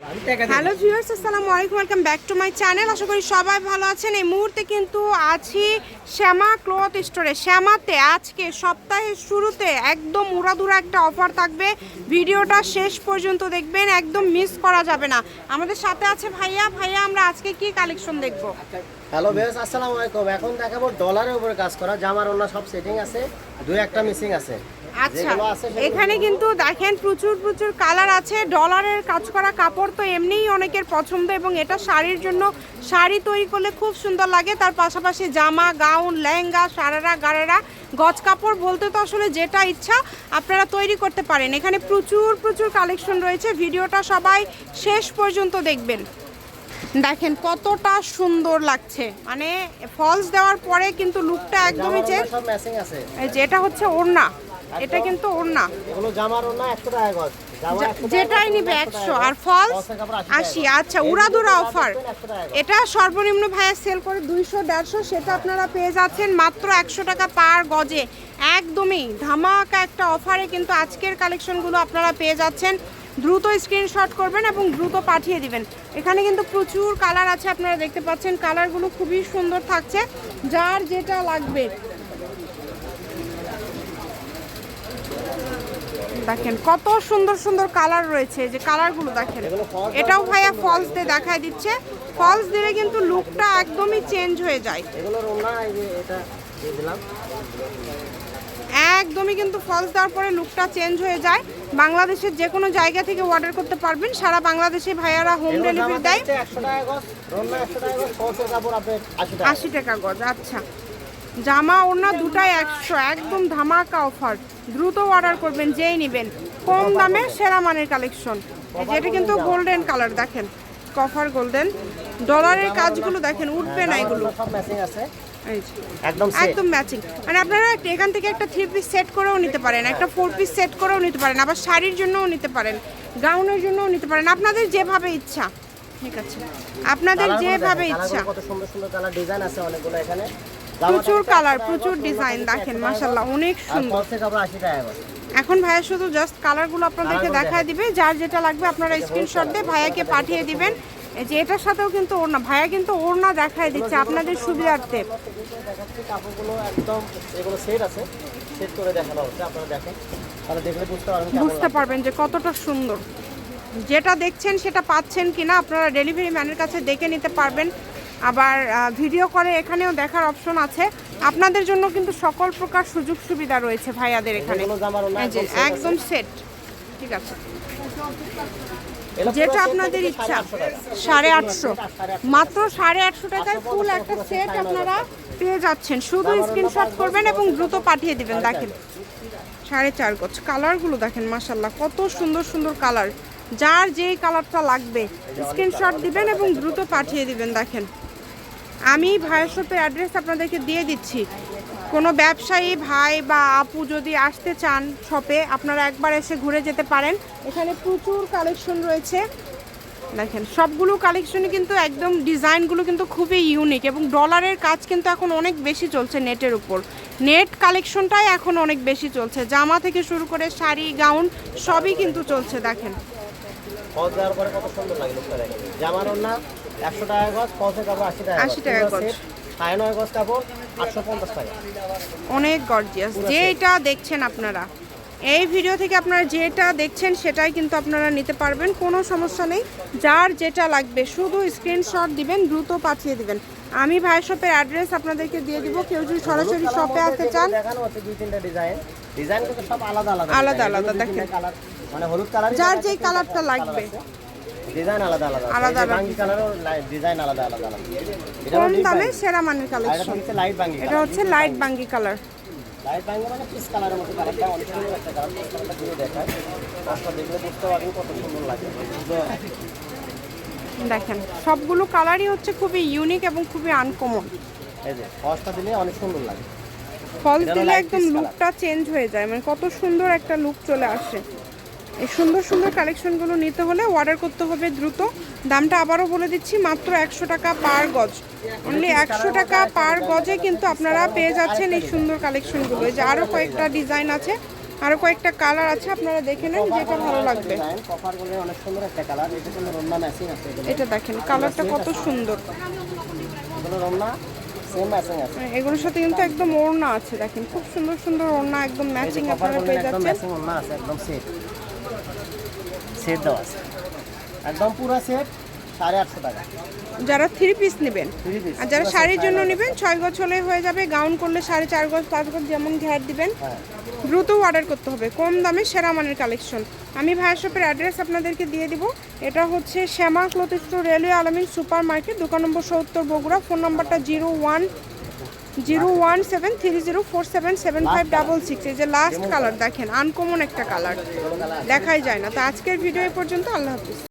Hello viewers, আসসালামু আলাইকুম, welcome back to my channel. আশা করি সবাই ভালো আছেন। এই মুহূর্তে কিন্তু আছি শ্যামা ক্লথ স্টোরে। শ্যামাতে আজকে সপ্তাহের শুরুতে একদম উড়াদুরা একটা অফার থাকবে। ভিডিওটা শেষ পর্যন্ত দেখবেন, একদম মিস করা যাবে না। আমাদের সাথে আছে ভাইয়া। ভাইয়া, আমরা আজকে কি কালেকশন দেখব? হ্যালো বেস আসসালামু আলাইকুম। এখন দেখাবো ডলারের উপরে কাজ করা। জামার অন্য সব সেটিং আছে। দুই একটা মিসিং আছে। আচ্ছা এখানে কিন্তু দেখেন প্রচুর প্রচুর কালার আছে। ডলারের কাজ করা কাপড় তো এমনিই অনেকের পছন্দ এবং এটা শাড়ির জন্য শাড়ি তৈরি করলে খুব সুন্দর লাগে। তার পাশাপাশি জামা গাউন লেহেঙ্গা সারারা গাড়েরা গজ কাপড় বলতে তো আসলে যেটা ইচ্ছা আপনারা তৈরি করতে পারেন। এখানে প্রচুর প্রচুর কালেকশন রয়েছে। ভিডিওটা সবাই শেষ পর্যন্ত দেখবেন। দেখেন কতটা সুন্দর লাগছে। মানে ফলস দেওয়ার পরে কিন্তু লুকটা একদমই চেঞ্জ এই যে এটা হচ্ছে ওড়না। এটা কিন্তু ওড়না। এগুলো জামার টাকা গজ। 100 টাকা যেটাই নিবে 100 একশো। আর ফলস 80 আশি আচ্ছা উড়াদুরা অফার 100। এটা সর্বনিম্ন ভাইয়া সেল করে দুইশো দেড়শো। সেটা আপনারা পেয়ে যাচ্ছেন মাত্র একশো টাকা পার গজে। একদমই ধামাকা একটা অফারে কিন্তু আজকের কালেকশনগুলো আপনারা পেয়ে যাচ্ছেন। দ্রুত স্ক্রিনশট করবেন এবং দ্রুত পাঠিয়ে দিবেন। এখানে কিন্তু প্রচুর কালার আছে আপনারা দেখতে পাচ্ছেন। কালারগুলো খুবই সুন্দর থাকছে। যার যেটা লাগবে দেখেন কত সুন্দর সুন্দর কালার রয়েছে যে কালারগুলো দেখেন। এটাও ভাইয়া ফলস দিয়ে দেখায় দিচ্ছে। ফলস দিলে কিন্তু লুকটা একদমই চেঞ্জ হয়ে যায়। একদমই কিন্তু ফলস দেওয়ার পরে লুকটা চেঞ্জ হয়ে যায়। বাংলাদেশের যে কোনো জায়গা থেকে অর্ডার করতে পারবেন। সারা বাংলাদেশে ভাইয়ারা হোম ডেলিভারি দেয়। হচ্ছে 100 টাকা গজ রন্না 100 টাকা গজ ফলসের কাপড় আপনার 80 টাকা। আশি টাকা গজ আচ্ছা। জামা ওড়না দুটাই একশো একদম ধামাকা অফার। দ্রুত অর্ডার করবেন যেই নেবেন। কম দামে সেরা মানের কালেকশন যেটা কিন্তু গোল্ডেন কালার দেখেন। কফার গোল্ডেন ডলারের কাজগুলো দেখেন উঠবে না এগুলো। একদম ম্যাচিং মানে আপনারা এখান থেকে একটা থ্রি পিস সেট করেও নিতে পারেন একটা ফোর পিস সেট করেও নিতে পারেন আবার শাড়ির জন্যও নিতে পারেন গাউনের জন্যও নিতে পারেন। আপনাদের যেভাবে ইচ্ছা ঠিক আছে। আপনাদের যেভাবে ইচ্ছা। কত সুন্দর সুন্দর কালার ডিজাইন আছে অনেকগুলো এখানে। প্রচুর কালার প্রচুর ডিজাইন দেখেন মাশাল্লাহ অনেক সুন্দর। ফলসের কাপড় 80 টাকা গজ এখন ভাইয়া শুধু জাস্ট কালারগুলো আপনাদেরকে দেখায় দিবে যার যেটা লাগবে আপনারা স্ক্রিনশট দিয়ে ভাইয়াকে পাঠিয়ে দিবেন। যে এটার সাথেও কিন্তু ওড়না ভাইয়া কিন্তু ওড়না দেখায় দিচ্ছে আপনাদের সুবিধার্থে। কাপড়গুলো একদম এগুলো সেট আছে সেট করে দেখানো হচ্ছে আপনারা দেখেন। তাহলে দেখলে বুঝতে পারবেন বুঝতে পারবেন যে কতটা সুন্দর। যেটা দেখছেন সেটা পাচ্ছেন কিনা আপনারা ডেলিভারি ম্যানের কাছে দেখে নিতে পারবেন। আবার ভিডিও করে এখানেও দেখার অপশন আছে। আপনাদের জন্য কিন্তু সকল প্রকার সুযোগ সুবিধা রয়েছে ভাইয়াদের এখানে। একদম সেট ঠিক আছে। যেটা আপনাদের ইচ্ছা সাড়ে আটশো মাত্র সাড়ে আটশো টাকায় ফুল একটা সেট আপনারা পেয়ে যাচ্ছেন। শুধু স্ক্রিনশট করবেন এবং দ্রুত পাঠিয়ে দিবেন। দেখেন সাড়ে চার গজ। কালারগুলো দেখেন মাসাল্লাহ কত সুন্দর সুন্দর কালার। যার যেই কালারটা লাগবে স্ক্রিনশট দিবেন এবং দ্রুত পাঠিয়ে দিবেন। দেখেন আমি শপের অ্যাড্রেস আপনাদেরকে দিয়ে দিচ্ছি। কোনো ব্যবসায়ী ভাই বা আপু যদি আসতে চান শপে আপনারা একবার এসে ঘুরে যেতে পারেন। এখানে প্রচুর কালেকশন রয়েছে। দেখেন, সবগুলো কালেকশনই কিন্তু একদম ডিজাইনগুলো কিন্তু খুবই ইউনিক এবং ডলারের কাজ কিন্তু এখন অনেক বেশি চলছে নেটের উপর। নেট কালেকশনটাই এখন অনেক বেশি চলছে। জামা থেকে শুরু করে শাড়ি গাউন সবই কিন্তু চলছে, দেখেন। 100 টাকা গজ ফলসের কাপড় 80 টাকা 80 টাকা গজ। সাড়ে নয় গজ কাপড় 850 টাকা। অনেক গর্জিয়াস যেটা দেখছেন আপনারা এই ভিডিও থেকে আপনারা যেটা দেখছেন সেটাই কিন্তু আপনারা নিতে পারবেন কোনো সমস্যা নেই। যার যেটা লাগবে শুধু স্ক্রিনশট দিবেন দ্রুত পাঠিয়ে দিবেন। আমি ভাই শপের অ্যাড্রেস আপনাদেরকে দিয়ে দিব কেউ যদি সরাসরি শপে আসতে চান। আলাদা আলাদা। দেখেন। মানে যার যেই কালারটা লাগবে। ডিজাইন আলাদা আলাদা। বাঙ্গি কালারও ডিজাইন আলাদা আলাদা আলাদা। কম দামে? সেরা মানের আর এটা লাইট বাঙ্গি এটা হচ্ছে লাইট বাঙ্গি কালার লাইট বাঙ্গি মানে পিস কালারের মতো কালারটা অনেক সুন্দর একটা কালার কালারটা ঘুরে দেখায়। কষ্ট দেখলে বুঝতে পারবেন কত সুন্দর লাগে। দেখেন সবগুলো কালারই হচ্ছে খুবই ইউনিক এবং খুবই আনকমন এই যে কষ্টটা দিলে অনেক সুন্দর লাগে। ফলস দিলে একদম লুকটা চেঞ্জ হয়ে যায়। মানে কত সুন্দর একটা লুক চলে আসে। এই সুন্দর সুন্দর কালেকশনগুলো নিতে হলে অর্ডার করতে হবে দ্রুত। দামটা আবারও বলে দিচ্ছি, মাত্র একশো টাকা পার গজ। অনলি একশো টাকা পার গজে কিন্তু আপনারা পেয়ে যাচ্ছেন এই সুন্দর কালেকশনগুলো এই যে আরও কয়েকটা ডিজাইন আছে আরও কয়েকটা কালার আছে, আপনারা দেখে নেন যেটা ভালো লাগবে। এটা দেখেন কালারটা কত সুন্দর। এগুলোর সাথে কিন্তু একদম ওড়না আছে, দেখেন, খুব সুন্দর সুন্দর ওড়না, একদম ম্যাচিং আপনারা পেয়ে যাচ্ছেন ম্যাচিং রন্না আছে একদম সেট দেওয়া আছে। একদম পুরো সেট সাড়ে আটশো টাকা। যারা থ্রি পিস নেবেন আর যারা শাড়ির জন্য নেবেন ছয় গজ হলে হয়ে যাবে গাউন করলে সাড়ে চার গজ পাঁচ গজ যেমন ঘ্যাট দিবেন হ্যাঁ। দ্রুত অর্ডার করতে হবে। কম দামে সেরা মানের কালেকশন আমি ভাইয়ের শপের অ্যাড্রেস আপনাদেরকে দিয়ে দিব। এটা হচ্ছে Shyama cloth store railway Alamin super market দোকান নম্বর সত্তর বগুড়া ফোন নাম্বারটা zero one zero one seven three zero four seven seven five double six এই যে লাস্ট কালার দেখেন আনকমন একটা কালার দেখাই যায় না। তো আজকের ভিডিও এ পর্যন্ত আল্লাহ হাফিজ।